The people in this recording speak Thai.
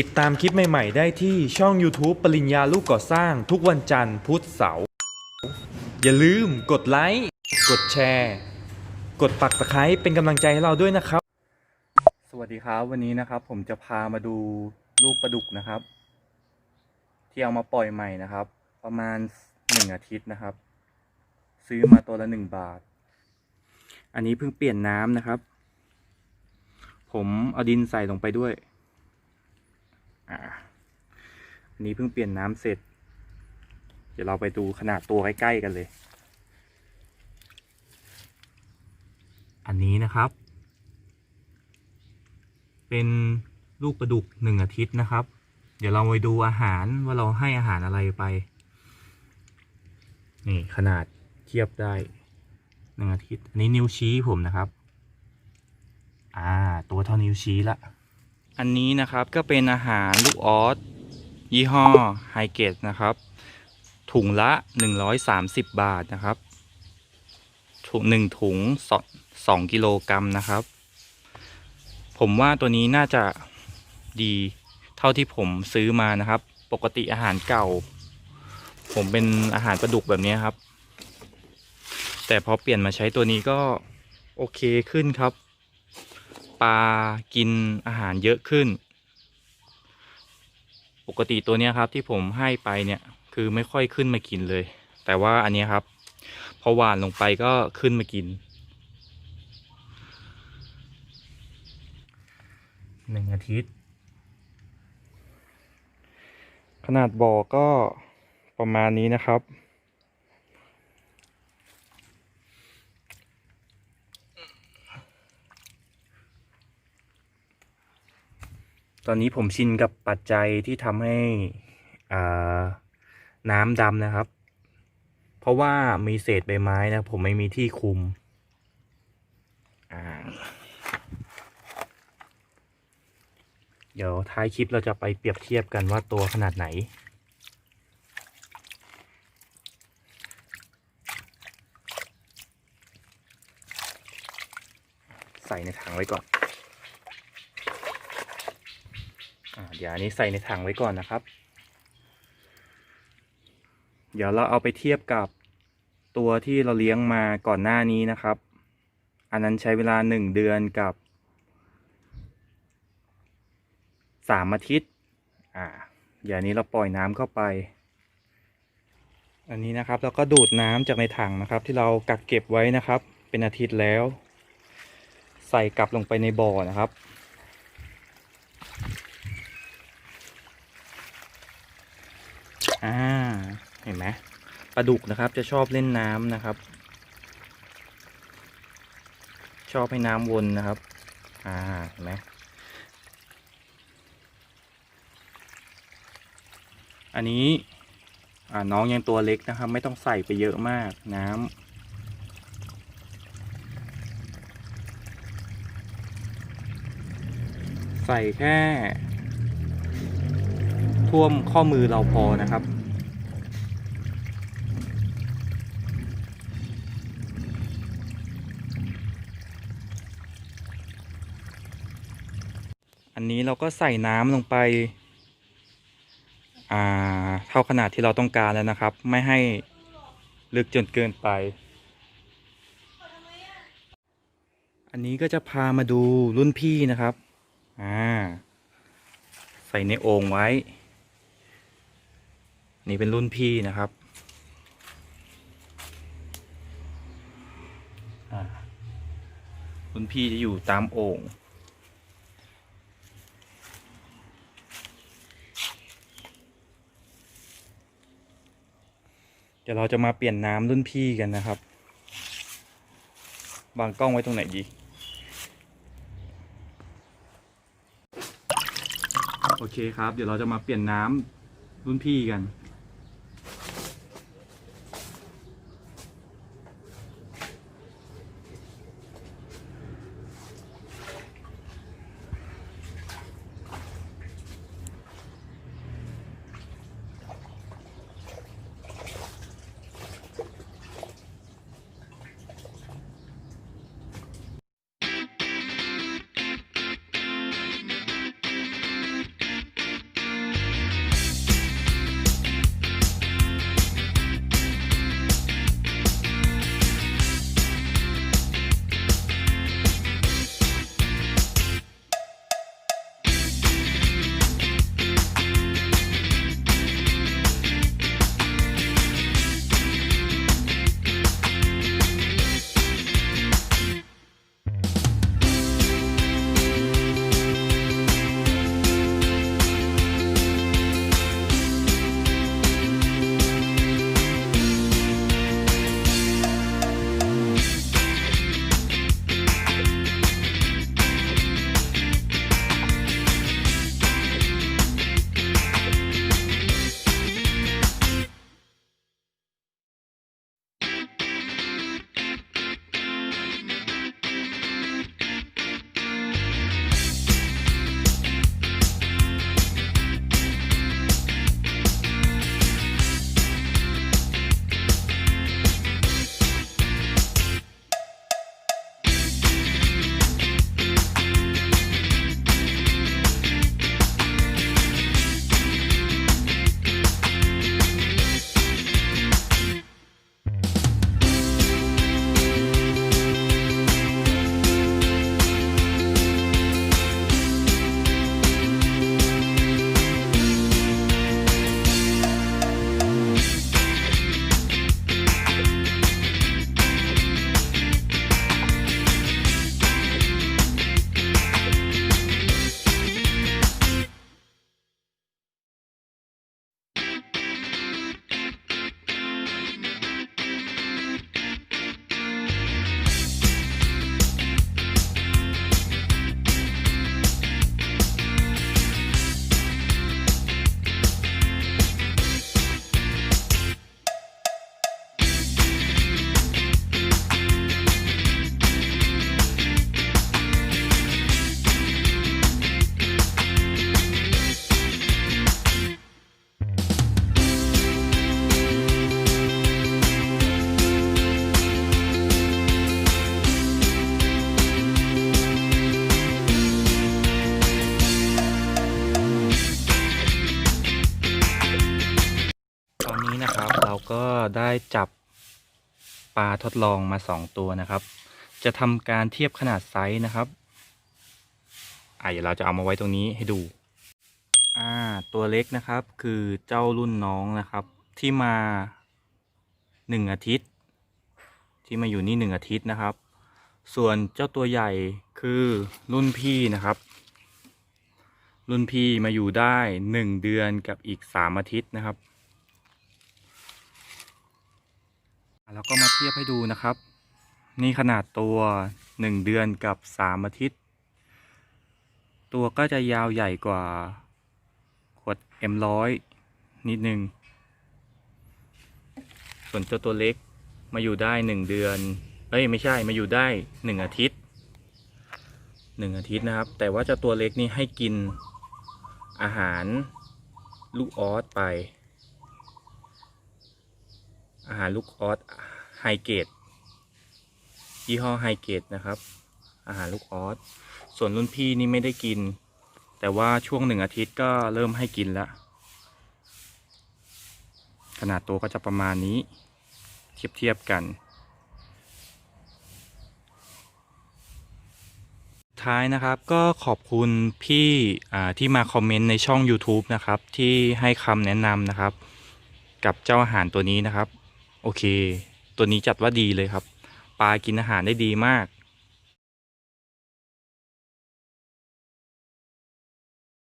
ติดตามคลิปใหม่ ๆ ได้ที่ช่อง YouTube ปริญญาลูกก่อสร้างทุกวันจันทร์พุธเสาร์อย่าลืมกดไลค์กดแชร์ กดปักตะไคร้เป็นกำลังใจให้เราด้วยนะครับ สวัสดีครับวันนี้นะครับ ผมจะพามาดูลูกปลาดุกนะครับ ที่เอามาปล่อยใหม่นะครับ ประมาณหนึ่งอาทิตย์นะครับ ซื้อมาตัวละหนึ่งบาท อันนี้เพิ่งเปลี่ยนน้ำนะครับ ผมเอาดินใส่ลงไปด้วย อ่าอันนี้เพิ่งเปลี่ยนน้ำเสร็จ เดี๋ยวเราไปดูขนาดตัวใกล้ๆกันเลย อันนี้นะครับ เป็นลูกปลาดุกหนึ่งอาทิตย์นะครับ เดี๋ยวเราไปดูอาหารว่าเราให้อาหารอะไรไป นี่ขนาดเทียบได้หนึ่งอาทิตย์ อันนี้นิ้วชี้ผมนะครับ อ่า ตัวเท่านิ้วชี้ละ อันนี้นะครับก็เป็นอาหารลูกออสยี่ห้อไฮเกตนะครับ ถุงละ 130 บาทนะครับ ถุงหนึ่งถุงสองสองกิโลกรัมนะครับ ผมว่าตัวนี้น่าจะดีเท่าที่ผมซื้อมานะครับ ปกติอาหารเก่า ผมเป็นอาหารปลาดุกแบบนี้ครับ แต่พอเปลี่ยนมาใช้ตัวนี้ก็โอเคขึ้นครับ ปลากินอาหารเยอะขึ้น ปกติตัวนี้ครับที่ผมให้ไปเนี่ยคือไม่ค่อยขึ้นมากินเลย แต่ว่าอันนี้ครับ พอหวานลงไปก็ขึ้นมากินหนึ่งอาทิตย์ ขนาดบ่อก็ประมาณนี้นะครับ ตอนนี้ผมชินกับปัจจัยที่ทำให้อน้ำดำนะครับ เพราะว่ามีเศษใบไม้นะผมไม่มีที่คุมเดี๋ยวท้ายคลิปเราจะไปเปรียบเทียบกันว่าตัวขนาดไหน ใส่ในถังไว้ก่อน อ่า เดี๋ยวอันนี้ใส่ในถังไว้ก่อนนะครับ เดี๋ยวเราเอาไปเทียบกับตัวที่เราเลี้ยงมาก่อนหน้านี้นะครับ อันนั้นใช้เวลาหนึ่งเดือนกับสามอาทิตย์ อ่าเดี๋ยวนี้เราปล่อยน้ำเข้าไป อันนี้นะครับเราก็ดูดน้ำจากในถังนะครับ ที่เรากักเก็บไว้นะครับ เป็นอาทิตย์แล้ว ใส่กลับลงไปในบ่อนะครับ อ่า เห็นไหมปลาดุกนะครับจะชอบเล่นน้ำนะครับ ชอบให้น้ำวนนะครับ อ่า เห็นไหมอันนี้อ่าน้องยังตัวเล็กนะครับ ไม่ต้องใส่ไปเยอะมากน้ำใส่แค่ ท่วมข้อมือเราพอนะครับ อันนี้เราก็ใส่น้ำลงไปเท่าขนาดที่เราต้องการแล้วนะครับ ไม่ให้ลึกจนเกินไป อันนี้ก็จะพามาดูรุ่นพี่นะครับ อ่า ใส่ในโอ่งไว้ นี่เป็นรุ่นพี่นะครับรุ่นพี่จะอยู่ตามโอ่งเดี๋ยวเราจะมาเปลี่ยนน้ำรุ่นพี่กันนะครับวางกล้องไว้ตรงไหนดี โอเคครับ เดี๋ยวเราจะมาเปลี่ยนน้ำรุ่นพี่กัน ได้จับปลาทดลองมาสองตัวนะครับ จะทำการเทียบขนาดไซส์นะครับอ่าเดี๋ยวเราจะเอามาไว้ตรงนี้ให้ดู อ่า ตัวเล็กนะครับคือเจ้ารุ่นน้องนะครับ ที่มาหนึ่งอาทิตย์ ที่มาอยู่นี่หนึ่งอาทิตย์นะครับ ส่วนเจ้าตัวใหญ่คือรุ่นพี่นะครับ รุ่นพี่มาอยู่ได้หนึ่งเดือนกับอีกสามอาทิตย์นะครับ แล้วก็มาเทียบให้ดูนะครับ นี่ขนาดตัวหนึ่งเดือนกับสามอาทิตย์ ตัวก็จะยาวใหญ่กว่า ขวด M100 นิดนึง ส่วนเจ้าตัวเล็กมาอยู่ได้หนึ่งเดือน เอ้ยไม่ใช่มาอยู่ได้หนึ่งอาทิตย์หนึ่งอาทิตย์นะครับ แต่ว่าเจ้าตัวเล็กนี่ให้กินอาหารลูกออสไป อาหารลูกออสไฮเกรดยี่ห้อไฮเกรดนะครับ อาหารลูกออสส่วนรุ่นพี่นี่ไม่ได้กิน แต่ว่าช่วงหนึ่งอาทิตย์ก็เริ่มให้กินแล้ว ขนาดตัวก็จะประมาณนี้ เทียบเทียบกันท้ายนะครับก็ขอบคุณพี่ที่มาคอมเมนต์ในช่อง YouTube นะครับ ที่ให้คำแนะนำนะครับ กับเจ้าอาหารตัวนี้นะครับ โอเค ตัวนี้จัดว่าดีเลยครับ ปลากินอาหารได้ดีมาก